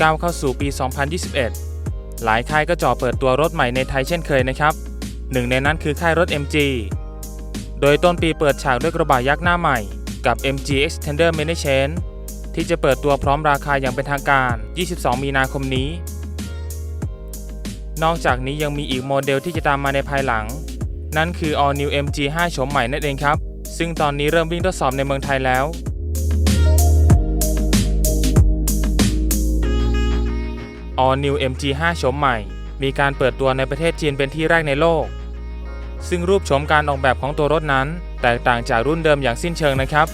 ก้าวเข้าสู่ปี 2021 หลายค่ายก็จ่อเปิดตัวรถใหม่ในไทยเช่นเคยนะครับ หนึ่งในนั้นคือค่ายรถ MG โดยต้นปีเปิดฉากด้วยกระบะยักษ์หน้าใหม่กับ MG Extender Mini Chain ที่จะเปิดตัวพร้อมราคาอย่างเป็นทางการ 22 มีนาคมนี้ นอกจากนี้ยังมีอีกโมเดลที่จะตามมาในภายหลัง นั่นคือ All New MG 5โฉมใหม่นั่นเองครับ ซึ่งตอนนี้เริ่มวิ่งทดสอบในเมืองไทยแล้ว All New MG 5โฉมใหม่ มีการเปิดตัวในประเทศจีนเป็นที่แรกในโลก ซึ่งรูปโฉมการออกแบบของตัวรถนั้น แตกต่างจากรุ่นเดิมอย่างสิ้นเชิงนะครับ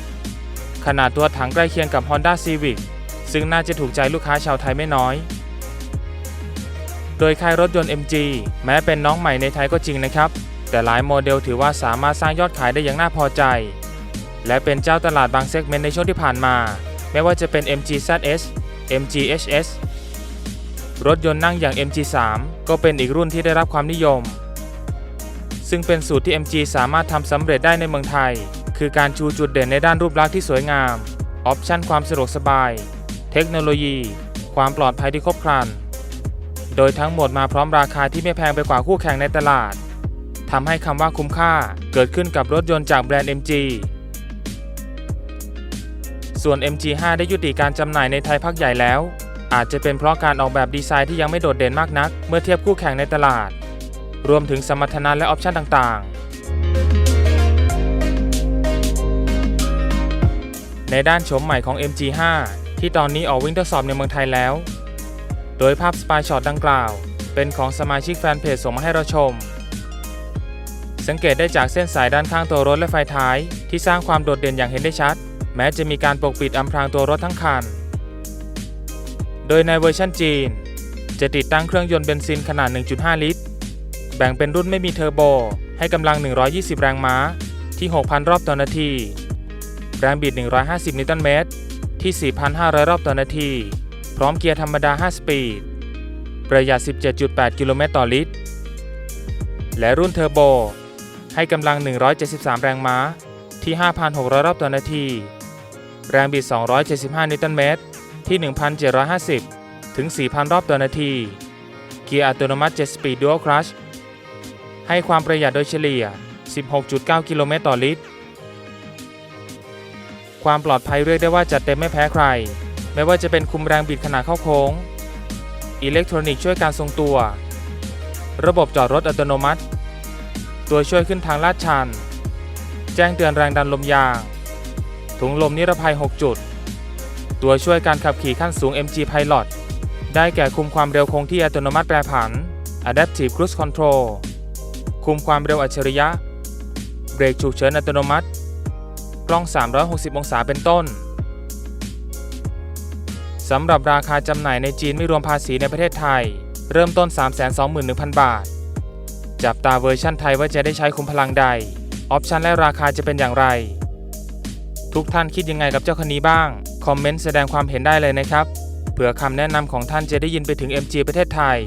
ขนาดตัวถังใกล้เคียงกับ Honda Civic ซึ่งน่าจะถูกใจลูกค้าชาวไทยไม่น้อย โดยค่ายรถยนต์ MG แม้เป็นน้องใหม่ในไทยก็จริงนะครับ แต่หลายโมเดลถือว่าสามารถสร้างยอดขายได้อย่างน่าพอใจ และเป็นเจ้าตลาดบางเซกเมนต์ในช่วงที่ผ่านมา ไม่ว่าจะเป็น MG ZS MG HS รถยนต์นั่งอย่าง MG3 ก็เป็นอีกรุ่นที่ได้รับความนิยม ซึ่งเป็นสูตรที่ MG สามารถทำสำเร็จได้ในเมืองไทย คือการชูจุดเด่นในด้านรูปลักษณ์ที่สวยงาม ออปชั่นความสะดวกสบาย เทคโนโลยี ความปลอดภัยที่ครบครัน โดยทั้งหมดมาพร้อมราคาที่ไม่แพงไปกว่าคู่แข่งในตลาดทำให้คำว่าคุ้มค่าเกิดขึ้นกับรถยนต์จากแบรนด์ MG ส่วน MG5 ได้ยุติการจำหน่ายในไทยพักใหญ่แล้ว อาจจะเป็นเพราะการออกแบบดีไซน์ที่ยังไม่โดดเด่นมากนัก เมื่อเทียบคู่แข่งในตลาด รวมถึงสมรรถนะและออปชันต่างๆ ในด้านโฉมใหม่ของ MG5 ที่ตอนนี้ออกวิ่งทดสอบในเมืองไทยแล้ว โดยภาพสปายช็อตดังกล่าว เป็นของสมาชิกแฟนเพจส่งมาให้เราชม สังเกตได้จากเส้นสายด้านข้างตัวรถและไฟท้าย ที่สร้างความโดดเด่นอย่างเห็นได้ชัด แม้จะมีการปกปิดอำพรางตัวรถทั้งคัน โดยในเวอร์ชันจีน จะติดตั้งเครื่องยนต์เบนซินขนาด 1.5 ลิตร แบ่งเป็นรุ่นไม่มีเทอร์โบ ให้กำลัง 120 แรงม้าที่ 6,000 รอบต่อนาที แรงบิด 150 นิวตันเมตร ที่ 4,500 รอบต่อนาที พร้อมเกียร์ธรรมดา 5 สปีด ประหยัด 17.8 กิโลเมตรต่อลิตร และรุ่นเทอร์โบ ให้กำลัง 173 แรงม้าที่ 5,600 รอบต่อนาที แรงบิด 275 นิวตันเมตร ที่ 1,750 ถึง 4,000 รอบต่อนาที เกียร์อัตโนมัติ 7 สปีด Dual Clutch ให้ความประหยัดโดยเฉลี่ย 16.9 กิโลเมตรต่อลิตร ความปลอดภัยเรียกได้ว่าจัดเต็มไม่แพ้ใคร ไม่ว่าจะเป็นคุมแรงบิดขณะเข้าโค้ง อิเล็กทรอนิกส์ช่วยการทรงตัว ระบบจอดรถอัตโนมัติ ตัวช่วยขึ้นทางลาดชัน แจ้งเตือนแรงดันลมยาง ถุงลมนิรภัย 6 จุด ตัวช่วยการขับขี่ขั้นสูง MG Pilot ได้แก่คุมความเร็วคงที่อัตโนมัติแปรผัน Adaptive Cruise Control คุมความเร็วอัจฉริยะ เบรกฉุกเฉินอัตโนมัติ กล้อง 360 องศาเป็นต้น สำหรับราคาจำหน่ายในจีนไม่รวมภาษีในประเทศไทย เริ่มต้น 321,000 บาท จับตาเวอร์ชั่นไทยว่าจะได้ใช้คุมพลังใด ออปชันและราคาจะเป็นอย่างไร ทุกท่านคิดยังไงกับเจ้าคันนี้บ้าง คอมเมนต์แสดงความเห็นได้เลยนะครับ เผื่อคำแนะนำของท่านจะได้ยินไปถึง MG ประเทศไทย